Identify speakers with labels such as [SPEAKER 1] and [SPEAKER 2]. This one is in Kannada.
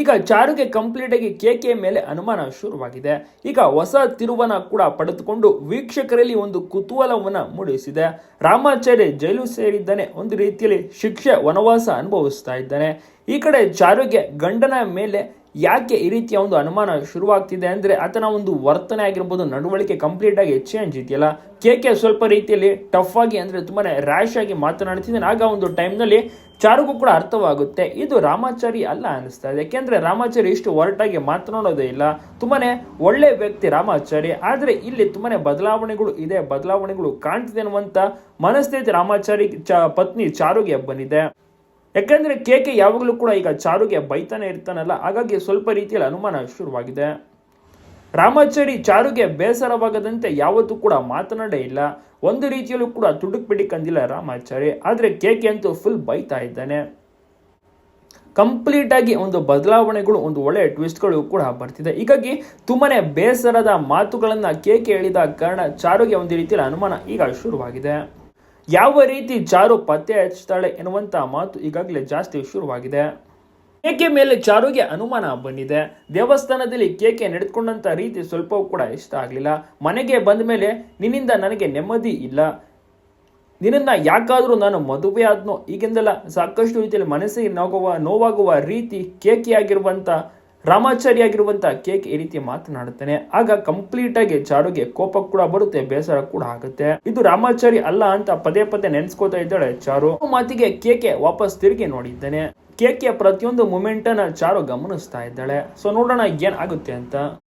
[SPEAKER 1] ಈಗ ಚಾರುಗೆ ಕಂಪ್ಲೀಟ್ ಆಗಿ ಕೆಕೆ ಮೇಲೆ ಅನುಮಾನ ಶುರುವಾಗಿದೆ. ಈಗ ಹೊಸ ತಿರುವನ ಕೂಡ ಪಡೆದುಕೊಂಡು ವೀಕ್ಷಕರಲ್ಲಿ ಒಂದು ಕುತೂಹಲವನ್ನು ಮೂಡಿಸಿದೆ. ರಾಮಾಚಾರ್ಯ ಜೈಲು ಸೇರಿದ್ದಾನೆ, ಒಂದು ರೀತಿಯಲ್ಲಿ ಶಿಕ್ಷೆ ವನವಾಸ ಅನುಭವಿಸ್ತಾ ಇದ್ದಾನೆ. ಈ ಕಡೆ ಚಾರುಗೆ ಗಂಡನ ಮೇಲೆ ಯಾಕೆ ಈ ರೀತಿಯ ಒಂದು ಅನುಮಾನ ಶುರುವಾಗ್ತಿದೆ ಅಂದ್ರೆ ಆತನ ಒಂದು ವರ್ತನೆ ಆಗಿರ್ಬೋದು, ನಡವಳಿಕೆ ಕಂಪ್ಲೀಟ್ ಆಗಿ ಚೇಂಜ್ ಇದೆಯಲ್ಲ ಕೆ ಕೆ ಸ್ವಲ್ಪ ರೀತಿಯಲ್ಲಿ ಟಫ್ ಆಗಿ ಅಂದ್ರೆ ತುಂಬಾನೇ ರ್ಯಾಶ್ ಆಗಿ ಮಾತನಾಡ್ತಿದ್ದಾನೆ. ಆಗ ಒಂದು ಟೈಮ್ನಲ್ಲಿ ಚಾರುಗೂ ಕೂಡ ಅರ್ಥವಾಗುತ್ತೆ. ಇದು ರಾಮಾಚಾರಿ ಅಲ್ಲ ಅನಿಸ್ತಾ ಇದೆ. ಯಾಕೆಂದ್ರೆ ರಾಮಾಚಾರಿ ಇಷ್ಟು ಒರಟಾಗಿ ಮಾತನಾಡೋದೇ ಇಲ್ಲ. ತುಂಬಾನೇ ಒಳ್ಳೆ ವ್ಯಕ್ತಿ ರಾಮಾಚಾರಿ. ಆದರೆ ಇಲ್ಲಿ ತುಂಬಾನೇ ಬದಲಾವಣೆಗಳು ಇದೆ, ಬದಲಾವಣೆಗಳು ಕಾಣ್ತಿದೆ ಅನ್ನುವಂತ ಮನಸ್ಥಿತಿ ರಾಮಾಚಾರಿ ಚ, ಪತ್ನಿ ಚಾರುಗೆ ಬಂದಿದೆ. ಯಾಕಂದ್ರೆ ಕೆ ಯಾವಾಗಲೂ ಕೂಡ ಈಗ ಚಾರುಗೆ ಬೈತಾನೆ ಇರ್ತಾನಲ್ಲ, ಹಾಗಾಗಿ ಸ್ವಲ್ಪ ರೀತಿಯಲ್ಲಿ ಅನುಮಾನ ಶುರುವಾಗಿದೆ. ರಾಮಾಚಾರಿ ಚಾರುಗೆ ಬೇಸರವಾಗದಂತೆ ಯಾವತ್ತೂ ಕೂಡ ಮಾತನಾಡೇ ಇಲ್ಲ. ಒಂದು ರೀತಿಯಲ್ಲೂ ಕೂಡ ತುಡುಕ್ ಬಿಡಿ ಕಂದಿಲ್ಲ ರಾಮಾಚಾರಿ. ಆದ್ರೆ ಕೆ ಅಂತೂ ಫುಲ್ ಬೈತಾ ಇದ್ದಾನೆ. ಕಂಪ್ಲೀಟ್ ಆಗಿ ಒಂದು ಬದಲಾವಣೆಗಳು, ಒಂದು ಒಳ್ಳೆಯ ಟ್ವಿಸ್ಟ್ಗಳು ಕೂಡ ಬರ್ತಿದೆ. ಹೀಗಾಗಿ ತುಂಬಾ ಬೇಸರದ ಮಾತುಗಳನ್ನ ಕೆ ಹೇಳಿದ ಕಾರಣ ಚಾರುಗೆ ಒಂದು ರೀತಿಯಲ್ಲಿ ಅನುಮಾನ ಈಗ ಶುರುವಾಗಿದೆ. ಯಾವ ರೀತಿ ಚಾರು ಪತ್ತೆ ಹಚ್ತಾಳೆ ಎನ್ನುವಂಥ ಮಾತು ಈಗಾಗಲೇ ಜಾಸ್ತಿ ಶುರುವಾಗಿದೆ. ಕೇಕೆ ಮೇಲೆ ಚಾರುಗೆ ಅನುಮಾನ ಬಂದಿದೆ? ದೇವಸ್ಥಾನದಲ್ಲಿ ಕೇಕೆ ನಡೆದುಕೊಂಡಂತ ರೀತಿ ಸ್ವಲ್ಪವೂ ಕೂಡ ಇಷ್ಟ ಆಗಲಿಲ್ಲ. ಮನೆಗೆ ಬಂದ ಮೇಲೆ ನಿನ್ನಿಂದ ನನಗೆ ನೆಮ್ಮದಿ ಇಲ್ಲ. ನಿನ್ನನ್ನು ಯಾಕಾದರೂ ನಾನು ಮದುವೆ ಆದ್ನೋ? ಈಗಿಂದೆಲ್ಲ ಸಾಕಷ್ಟು ರೀತಿಯಲ್ಲಿ ಮನಸ್ಸಿಗೆ ನೋಗುವ ನೋವಾಗುವ ರೀತಿ ಕೇಕೆ ಆಗಿರುವಂತ ರಾಮಾಚಾರಿ ಆಗಿರುವಂತ ಕೇಕ್ ಈ ರೀತಿ ಮಾತನಾಡುತ್ತಾನೆ. ಆಗ ಕಂಪ್ಲೀಟ್ ಆಗಿ ಚಾರುಗೆ ಕೋಪ ಕೂಡ ಬರುತ್ತೆ, ಬೇಸರ ಕೂಡ ಆಗುತ್ತೆ. ಇದು ರಾಮಾಚಾರಿ ಅಲ್ಲ ಅಂತ ಪದೇ ಪದೇ ನೆನ್ಸ್ಕೋತಾ ಇದ್ದಾಳೆ ಚಾರು. ಮಾತಿಗೆ ಕೇಕೆ ವಾಪಸ್ ತಿರುಗಿ ನೋಡಿದ್ದಾನೆ. ಕೇಕೆ ಪ್ರತಿಯೊಂದು ಮೂಮೆಂಟ್ ಅನ್ನ ಚಾರು ಗಮನಿಸ್ತಾ ಇದ್ದಾಳೆ. ಸೊ ನೋಡೋಣ ಏನ್ ಆಗುತ್ತೆ ಅಂತ.